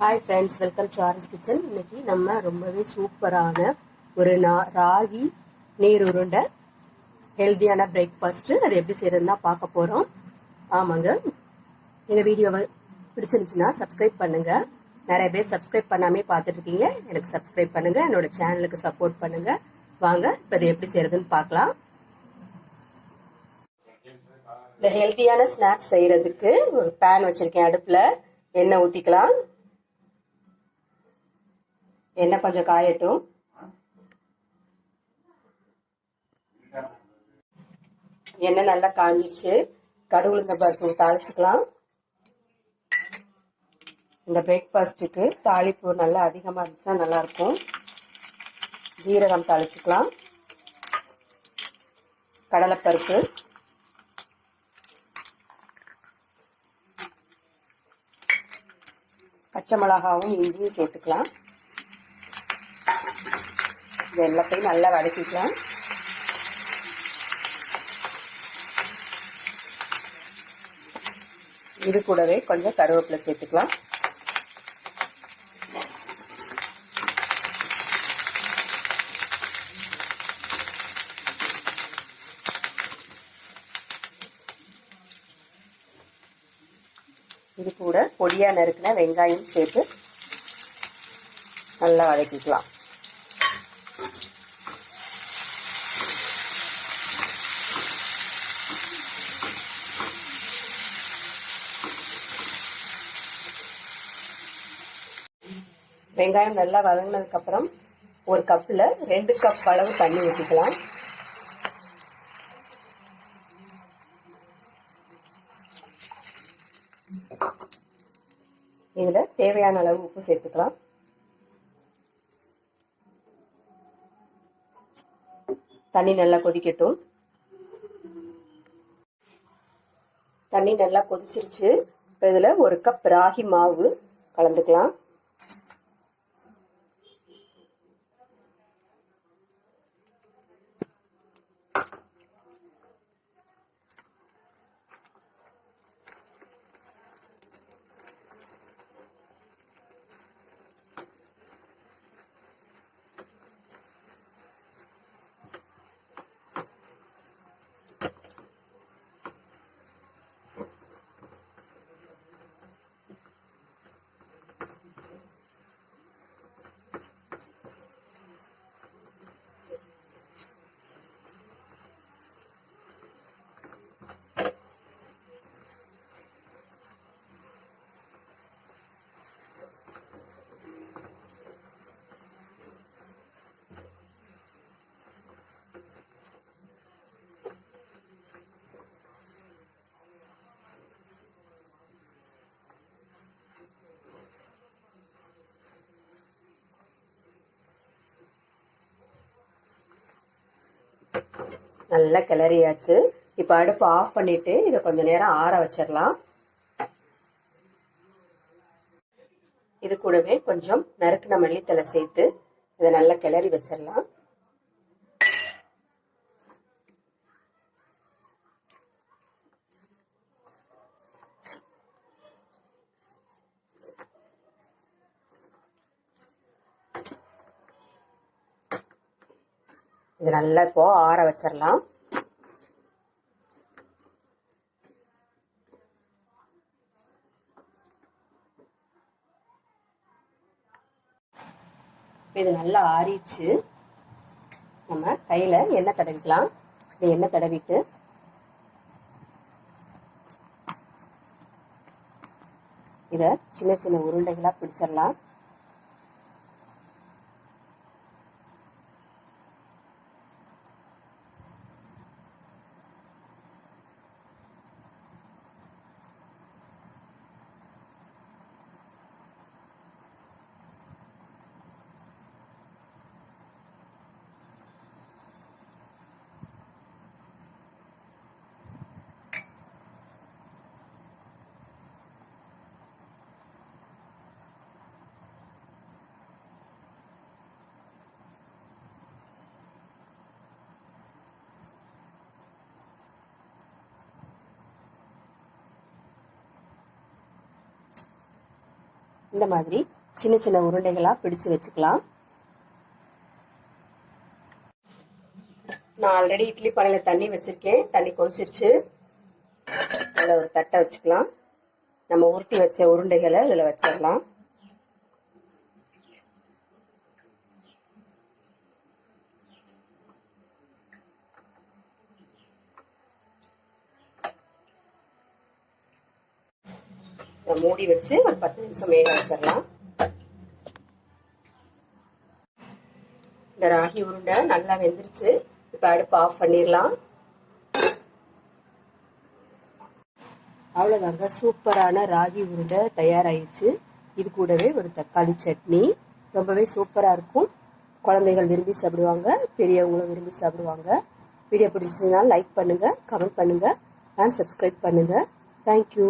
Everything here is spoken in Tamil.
Hi friends welcome to RS kitchen இன்னைக்கு நம்ம ரொம்பவே சூப்பரான ஒரு நா- ராகி நீர் உருண்டை ஹெல்த்தியான பிரேக்ஃபாஸ்ட்டு அது எப்படி செய்யறதுன்னு பார்க்க போகிறோம் ஆமாங்க. எங்கள் வீடியோவை பிடிச்சிருந்துச்சுன்னா சப்ஸ்கிரைப் பண்ணுங்கள் நிறைய பேர் சப்ஸ்கிரைப் பண்ணாமே பார்த்துட்ருக்கீங்க எனக்கு சப்ஸ்கிரைப் பண்ணுங்கள் என்னோட சேனலுக்கு சப்போர்ட் பண்ணுங்கள் வாங்க இப்போ இது எப்படி செய்யறதுன்னு பார்க்கலாம். இந்த ஹெல்த்தியான ஸ்நாக்ஸ் செய்கிறதுக்கு ஒரு பேன் வச்சுருக்கேன் அடுப்பில். எண்ணெய் ஊற்றிக்கலாம் எண்ணெய் கொஞ்சம் காயட்டும். எண்ணெய் நல்லா காஞ்சிருச்சு. கடுகுளுந்த பருப்பு தாளிச்சுக்கலாம். இந்த பிரேக்ஃபாஸ்ட்டுக்கு தாளிப்பு நல்லா அதிகமாக இருந்துச்சுன்னா நல்லாயிருக்கும். ஜீரகம் தாளிச்சுக்கலாம். கடலைப்பருப்பு. பச்சை மிளகாவும் இஞ்சியும் சேர்த்துக்கலாம். இது எல்லாத்தையும் நல்லா வதக்கிக்கலாம். இது கூடவே கொஞ்சம் கருவேப்பிலை சேர்த்துக்கலாம். இது கூட பொடியாக நறுக்கின வெங்காயம் சேர்த்து நல்லா வதக்கிக்கலாம். வெங்காயம் நல்லா வதங்கினதுக்கப்புறம் ஒரு கப்பில் ரெண்டு கப் அளவு தண்ணி ஊற்றிக்கலாம் இதில் தேவையான அளவு உப்பு சேர்த்துக்கலாம். தண்ணி நல்லா கொதிக்கட்டும். தண்ணி நல்லா கொதிச்சிருச்சு. இப்போ இதில் ஒரு கப் ராகி மாவு கலந்துக்கலாம். நல்லா கிளறியாச்சு. இப்போ அடுப்பு ஆஃப் பண்ணிவிட்டு இதை கொஞ்சம் நேரம் ஆற வச்சிடலாம். இது கூடவே கொஞ்சம் நறுக்கின மல்லித்தலை சேர்த்து இதை நல்லா கிளறி வச்சிடலாம். இது நல்லா இப்போ ஆற வச்சிடலாம் இது நல்லா ஆறிச்சு நம்ம கையில் எண்ணெய் தடவிக்கலாம். இது எண்ணெய் தடவிட்டு. இதை சின்ன சின்ன உருண்டைகளாக பிடிச்சிடலாம் இந்த மாதிரி சின்ன சின்ன உருண்டைகளாக பிடிச்சு வச்சுக்கலாம். நான் ஆல்ரெடி இட்லி பானையில் தண்ணி வச்சுருக்கேன். தண்ணி கொதிச்சிருச்சு. அதில் ஒரு தட்டை வச்சுக்கலாம். நம்ம உருட்டி வச்ச உருண்டைகளை இதில் வச்சிடலாம். இதை மூடி வச்சு ஒரு பத்து நிமிஷம் வேக வச்சிடலாம். இந்த ராகி உருண்டை நல்லா வெந்துருச்சு. இப்போ அடுப்பு ஆஃப் பண்ணிடலாம். அவ்வளோதாங்க சூப்பரான ராகி உருண்டை தயாராகிடுச்சு இது கூடவே ஒரு தக்காளி சட்னி. ரொம்பவே சூப்பராக இருக்கும். குழந்தைகள் விரும்பி சாப்பிடுவாங்க பெரியவங்களும் விரும்பி சாப்பிடுவாங்க. வீடியோ பிடிச்சிச்சுன்னா லைக் பண்ணுங்கள் கமெண்ட் பண்ணுங்கள் அண்ட் சப்ஸ்கிரைப் பண்ணுங்கள் தேங்க்யூ